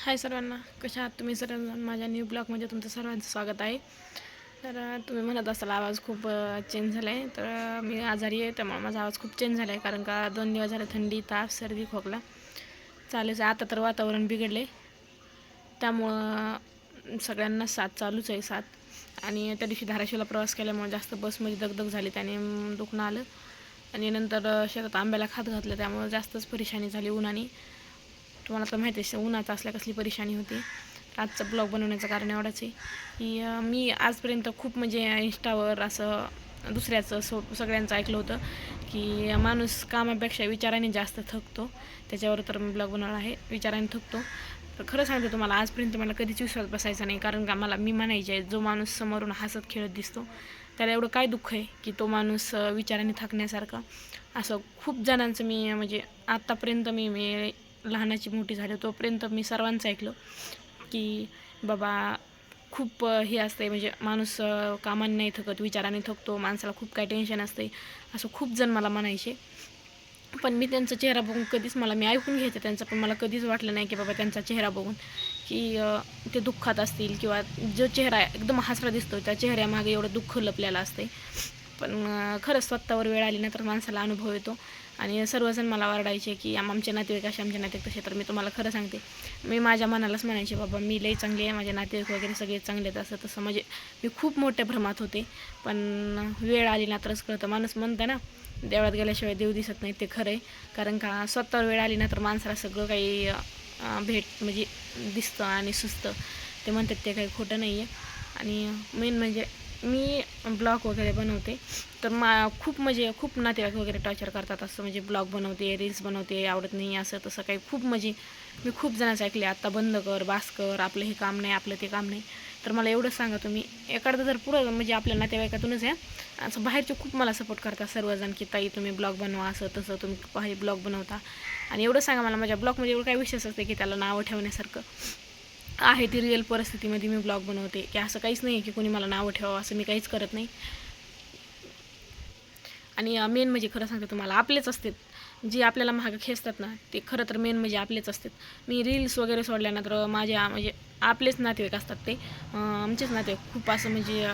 हाय सर्वांना कशा आहात तुम्ही सर्वजण माझ्या न्यू ब्लॉगमध्ये तुमचं सर्वांचं स्वागत आहे. तर तुम्ही म्हणत असाल आवाज खूप चेंज झाला आहे तर मी आजारी आहे त्यामुळे माझा आवाज खूप चेंज झाला आहे कारण का दोन दिवस झाले थंडी ताप सर्दी खोकला चालूच आता तर वातावरण बिघडले त्यामुळं सगळ्यांना साथ चालूच आहे साथ. आणि त्या दिवशी धाराशिवला प्रवास केल्यामुळे जास्त बसमध्ये दगदग झाली त्याने दुखणं आलं. आणि नंतर शेतात आंब्याला खात घातलं त्यामुळं जास्तच परेशानी झाली उन्हाने तुम्हाला तर माहिती आहे उन्हाचा असल्या कसली परेशानी होती. आजचा ब्लॉग बनवण्याचं कारण एवढंच आहे. की मी आजपर्यंत खूप म्हणजे इंस्टावर असं दुसऱ्याचं सो सगळ्यांचं ऐकलं होतं की माणूस कामापेक्षा विचाराने जास्त थकतो. त्याच्यावर तर मी ब्लॉग बनवला आहे विचाराने थकतो. तर खरं सांगतो तुम्हाला आजपर्यंत मला कधीच विश्वास बसायचा नाही कारण का मला मी म्हणायचे आहे जो माणूस समोरून हसत खेळत दिसतो त्याला एवढं काय दुःख आहे की तो माणूस विचाराने थकण्यासारखा. असं खूप जणांचं मी म्हणजे आत्तापर्यंत मी मी लहानाची मोठी झाली तोपर्यंत मी सर्वांचं ऐकलं की बाबा खूप हे असते म्हणजे माणूस अ, कामाने नाही थकत विचाराने थकतो माणसाला खूप काही टेन्शन असते असं खूप जण मला म्हणायचे. पण मी त्यांचा चेहरा बघून कधीच मला मी ऐकून घ्यायचं त्यांचं पण मला कधीच वाटलं नाही की बाबा त्यांचा चेहरा बघून की ते दुःखात असतील किंवा जो चेहरा एकदम हसरा दिसतो त्या चेहऱ्यामागे एवढं दुःख लपलेलं असते पण खरंच स्वतःवर वेळ आली ना तर माणसाला अनुभव येतो. आणि सर्वजण मला वरडायचे की आम आमचे नातेवाईक असे आमचे नातेवाईक तसे. तर मी तुम्हाला खरं सांगते मी माझ्या मनालाच म्हणायचे बाबा मी लई चांगली आहे माझे नातेवाईक वगैरे सगळे चांगले आहेत. असं तसं म्हणजे मी खूप मोठ्या भ्रमात होते. पण वेळ आली ना तरच कळतं. माणूस म्हणतं ना देवळात गेल्याशिवाय देव दिसत नाही ते खरं आहे. कारण का स्वतःवर वेळ आली ना तर माणसाला सगळं काही भेट म्हणजे दिसतं आणि सुचतं. ते म्हणतात ते काही खोटं नाही आहे आणि मेन म्हणजे मी ब्लॉग वगैरे बनवते. तर मा खूप म्हणजे खूप नातेवाईक वगैरे टॉर्चर करतात. असं म्हणजे ब्लॉग बनवते रील्स बनवते आवडत नाही असं तसं काही खूप म्हणजे मी खूप जणांचं ऐकले आत्ता बंद कर बास कर आपलं हे काम नाही आपलं ते काम नाही. तर मला एवढंच सांगा तुम्ही एखादं जर पुढं म्हणजे आपल्या नातेवाईकातूनच आहे असं बाहेरचे खूप मला सपोर्ट करतात सर्वजण की ताई तुम्ही ब्लॉग बनवा असं तसं तुम्ही बाहेर ब्लॉग बनवता. आणि एवढं सांगा मला माझ्या ब्लॉगमध्ये एवढं काही विशेष असते की त्याला नावं ठेवण्यासारखं. आहे ती रिअल परिस्थितीमध्ये मी ब्लॉग बनवते. की असं काहीच नाही आहे की कोणी मला नावं ठेवावं असं मी काहीच करत नाही. आणि मेन म्हणजे खरं सांगते तुम्हाला आपलेच असतात. जे आपल्याला महाग खेचतात ना ते खरं तर मेन म्हणजे आपलेच असतात. मी रील्स वगैरे सोडल्यानंतर माझ्या म्हणजे आपलेच नातेवाईक असतात ते. आमचेच नातेवाईक खूप असं म्हणजे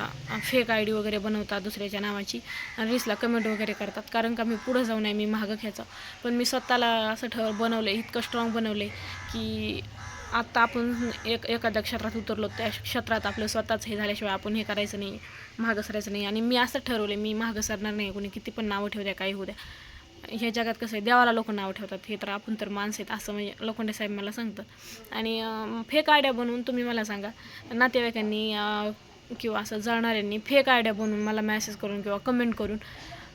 फेक आय डी वगैरे बनवतात दुसऱ्याच्या नावाची. आणि रील्सला कमेंट वगैरे करतात. कारण का मी पुढं जाऊ नये मी महाग घ्यायचं पण मी स्वतःला असं ठर बनवलं इतकं स्ट्रॉंग बनवलं की आत्ता आपण एक एखाद्या क्षेत्रात उतरलो त्या क्षेत्रात आपलं स्वतःच हे झाल्याशिवाय आपण हे करायचं नाही महागसरायचं नाही. आणि मी असं ठरवलं मी महागसरणार नाही. कोणी किती पण नावं ठेवू द्या काही होऊ द्या. ह्या जगात कसं आहे देवाला लोक नावं ठेवतात. हे तर आपण तर माणसं आहेत असं म्हणजे लोखंडे साहेब मला सांगतात. आणि फेक आयडिया बनवून तुम्ही मला सांगा. नातेवाईकांनी किंवा असं जाणाऱ्यांनी फेक आयडिया बनवून मला मॅसेज करून किंवा कमेंट करून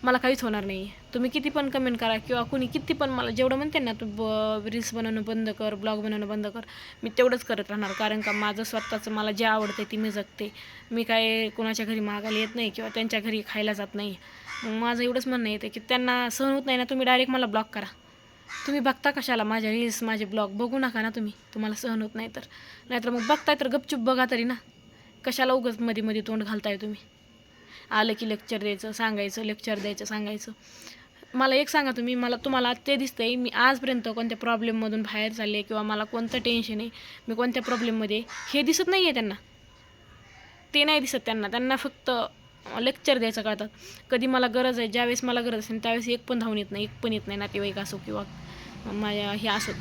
मला काहीच होणार नाही. तुम्ही किती पण कमेंट करा किंवा कुणी किती पण मला जेवढं म्हणते ना तू ब रील्स बनवणं बंद कर ब्लॉग बनवणं बंद कर मी तेवढंच करत राहणार. कारण का माझं स्वतःचं मला जे आवडते ती मी जगते. मी काय कोणाच्या घरी मागायला येत नाही किंवा त्यांच्या घरी खायला जात नाही. मग माझं एवढंच म्हणणं येतं की त्यांना सहन होत नाही ना तुम्ही डायरेक्ट मला ब्लॉक करा. तुम्ही बघता कशाला माझ्या रील्स माझे ब्लॉग बघू नका ना तुम्ही. तुम्हाला सहन होत नाही तर. नाहीतर मग बघताय तर गपचूप बघा तरी ना. कशाला उगच मध्ये मध्ये तोंड घालताय तुम्ही? आलं की लेक्चर द्यायचं सांगायचं लेक्चर द्यायचं सांगायचं. मला एक सांगा तुम्ही मला तुम्हाला ते दिसतं आहे मी आजपर्यंत कोणत्या प्रॉब्लेममधून बाहेर चालले किंवा मला कोणतं टेन्शन आहे मी कोणत्या प्रॉब्लेममध्ये हे दिसत नाही आहे त्यांना. ते नाही दिसत त्यांना त्यांना फक्त लेक्चर द्यायचं कळतात कधी मला गरज आहे ज्यावेळेस मला गरज असेल त्यावेळेस एक पण धावून येत नाही एक पण येत नाही नातेवाईक असो किंवा माझ्या हे असो.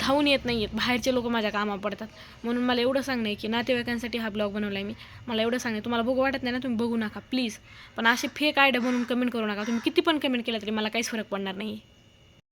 धावून येत नाही आहेत बाहेरचे लोक माझ्या कामा पडतात. म्हणून मला एवढं सांगणं आहे की नातेवाईकांसाठी हा ब्लॉग बनवला आहे मी. मला एवढं सांगणं आहे, तुम्हाला बघू वाटत नाही ना तुम्ही बघू नका प्लीज. पण असे फेक आयडिया बनवून कमेंट करू नका. तुम्ही किती पण कमेंट केलं तरी मला काहीच फरक पडणार नाही